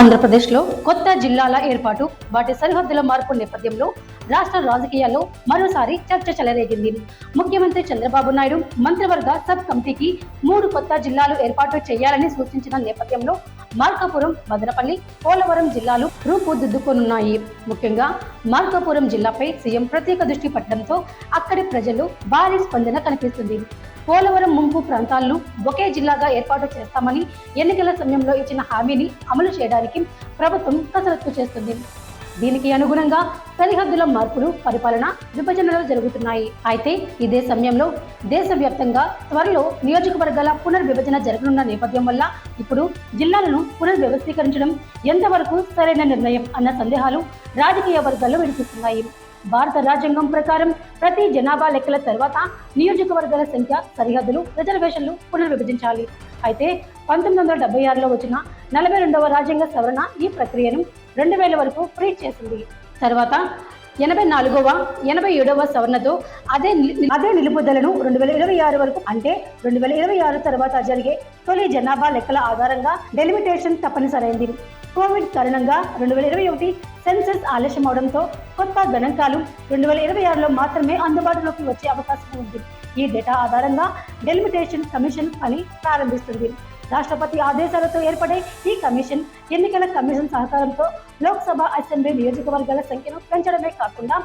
ఆంధ్రప్రదేశ్లో కొత్త జిల్లాల ఏర్పాటు వాటి సరిహద్దుల మార్పు నేపథ్యంలో రాష్ట్ర రాజకీయాల్లో మరోసారి చర్చ చెలరేగింది. ముఖ్యమంత్రి చంద్రబాబు నాయుడు మంత్రివర్గ సబ్ కమిటీకి మూడు కొత్త జిల్లాలు ఏర్పాటు చేయాలని సూచించిన నేపథ్యంలో మార్కాపురం భద్రపల్లి పోలవరం జిల్లాలు రూపుదిద్దుకోనున్నాయి. ముఖ్యంగా మార్కాపురం జిల్లాపై సీఎం ప్రత్యేక దృష్టి పట్టడంతో అక్కడి ప్రజలు భారీ స్పందన కనిపిస్తుంది. పోలవరం ముంపు ప్రాంతాలను ఒకే జిల్లాగా ఏర్పాటు చేస్తామని ఎన్నికల సమయంలో ఇచ్చిన హామీని అమలు చేయడానికి ప్రభుత్వం కసరత్తు చేస్తుంది. దీనికి అనుగుణంగా సరిహద్దుల మార్పులు పరిపాలన విభజనలు జరుగుతున్నాయి. అయితే ఇదే సమయంలో దేశవ్యాప్తంగా త్వరలో నియోజకవర్గాల పునర్విభజన జరగనున్న నేపథ్యం వల్ల ఇప్పుడు జిల్లాలను పునర్వ్యవస్థీకరించడం ఎంతవరకు సరైన నిర్ణయం అన్న సందేహాలు రాజకీయ వర్గాల్లో వినిపిస్తున్నాయి. భారత రాజ్యాంగం ప్రకారం ప్రతి జనాభా లెక్కల తర్వాత నియోజకవర్గాల సంఖ్య సరిహద్దులు రిజర్వేషన్లు పునర్విభజించాలి. అయితే పంతొమ్మిది వందల డెబ్బై ఆరులో వచ్చిన నలభై రెండవ రాజ్యాంగ సవరణ ఈ ప్రక్రియను రెండు వేల వరకు ఫ్రీ చేసింది. తర్వాత ఎనభై నాలుగవ ఎనభై ఏడవ సవరణతో అదే ని- అదే నిలుపుదలను రెండు వేల ఇరవై ఆరు వరకు అంటే రెండు వేల ఇరవై ఆరు తర్వాత జరిగే తొలి జనాభా లెక్కల ఆధారంగా డెలిమిటేషన్ తప్పనిసరైంది. కోవిడ్ కారణంగా రెండు వేల ఇరవై ఒకటి సెన్సెస్ ఆలస్యం అవడంతో కొత్త గణాంకాలు రెండు వేల ఇరవై ఆరులో మాత్రమే అందుబాటులోకి వచ్చే అవకాశం ఉంది. ఈ డేటా ఆధారంగా డెలిమిటేషన్ కమిషన్ పని ప్రారంభిస్తుంది. రాష్ట్రపతి ఆదేశాలతో ఏర్పడే ఈ కమిషన్ ఎన్నికల కమిషన్ సహకారంతో లోక్సభ అసెంబ్లీ నియోజకవర్గాల సంఖ్యను పెంచడమే కాకుండా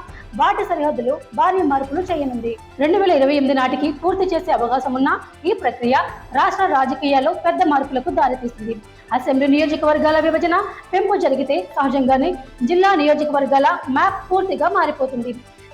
వాటి సరిహద్దులు భారీ మార్పులు చేయనుంది. రెండు వేల ఇరవై ఎనిమిది నాటికి పూర్తి చేసే అవకాశం ఉన్న ఈ ప్రక్రియ రాష్ట్ర రాజకీయాల్లో పెద్ద మార్పులకు దారితీస్తుంది అసెంబ్లీ నియోజకవర్గాల విభజన పెంపు జరిగితే సహజంగానే జిల్లా నియోజకవర్గాల మ్యాప్ పూర్తిగా మారిపోతుంది.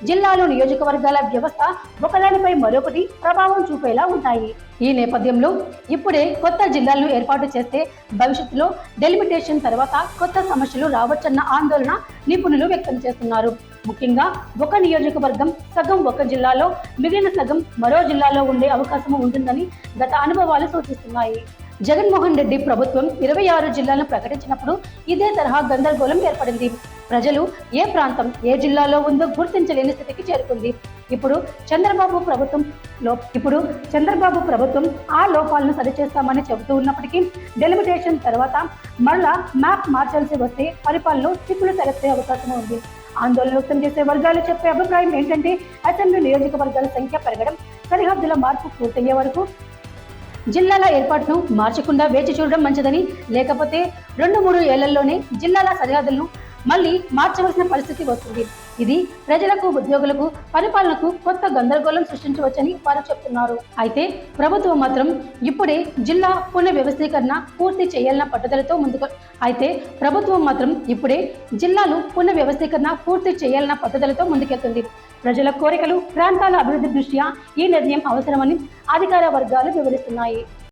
జిల్లాలో నియోజకవర్గాల వ్యవస్థ ఒకదానిపై మరొకటి ప్రభావం చూపేలా ఉంటాయి. ఈ నేపథ్యంలో ఇప్పుడే కొత్త జిల్లాలను ఏర్పాటు చేస్తే భవిష్యత్తులో డెలిమిటేషన్ తర్వాత కొత్త సమస్యలు రావచ్చన్న ఆందోళన నిపుణులు వ్యక్తం చేస్తున్నారు. ముఖ్యంగా ఒక నియోజకవర్గం సగం ఒక జిల్లాలో మిగిలిన సగం మరో జిల్లాలో ఉండే అవకాశం ఉంటుందని గత అనుభవాలు సూచిస్తున్నాయి. జగన్మోహన్ రెడ్డి ప్రభుత్వం ఇరవై ఆరు జిల్లాలను ప్రకటించినప్పుడు ఇదే తరహా గందరగోళం ఏర్పడింది. ప్రజలు ఏ ప్రాంతం ఏ జిల్లాలో ఉందో గుర్తించలేని స్థితికి చేరుకుంది. ఇప్పుడు చంద్రబాబు ప్రభుత్వం లో ఇప్పుడు చంద్రబాబు ప్రభుత్వం ఆ లోపాలను సరిచేస్తామని చెబుతూ ఉన్నప్పటికీ డెలిమిటేషన్ తర్వాత మరలా మ్యాప్ మార్చాల్సి వస్తే పరిపాలనలో చిక్కులు తలెత్తే అవకాశం ఉంది. ఆందోళన వ్యక్తం చేసే వర్గాలు చెప్పే అభిప్రాయం ఏంటంటే అసెంబ్లీ నియోజకవర్గాల సంఖ్య పెరగడం సరిహద్దుల మార్పు పూర్తయ్యే వరకు జిల్లాల ఏర్పాటును మార్చకుండా వేచి చూడడం మంచిదని లేకపోతే రెండు మూడు ఏళ్ళలోనే జిల్లాల సరిహద్దులను మళ్ళీ మార్చవలసిన పరిస్థితి వస్తుంది. ఇది ప్రజలకు ఉద్యోగులకు పరిపాలనకు కొత్త గందరగోళం సృష్టించవచ్చని వారు చెప్తున్నారు. అయితే ప్రభుత్వం మాత్రం ఇప్పుడే జిల్లా పునర్వ్యవస్థీకరణ పూర్తి చేయాలన్న పట్టుదలతో ముందుకు అయితే ప్రభుత్వం మాత్రం ఇప్పుడే జిల్లాలు పునర్వ్యవస్థీకరణ పూర్తి చేయాలన్న పట్టుదలతో ముందుకెళ్తుంది. ప్రజల కోరికలు ప్రాంతాల అభివృద్ధి దృష్ట్యా ఈ నిర్ణయం అవసరమని అధికార వర్గాలు వివరిస్తున్నాయి.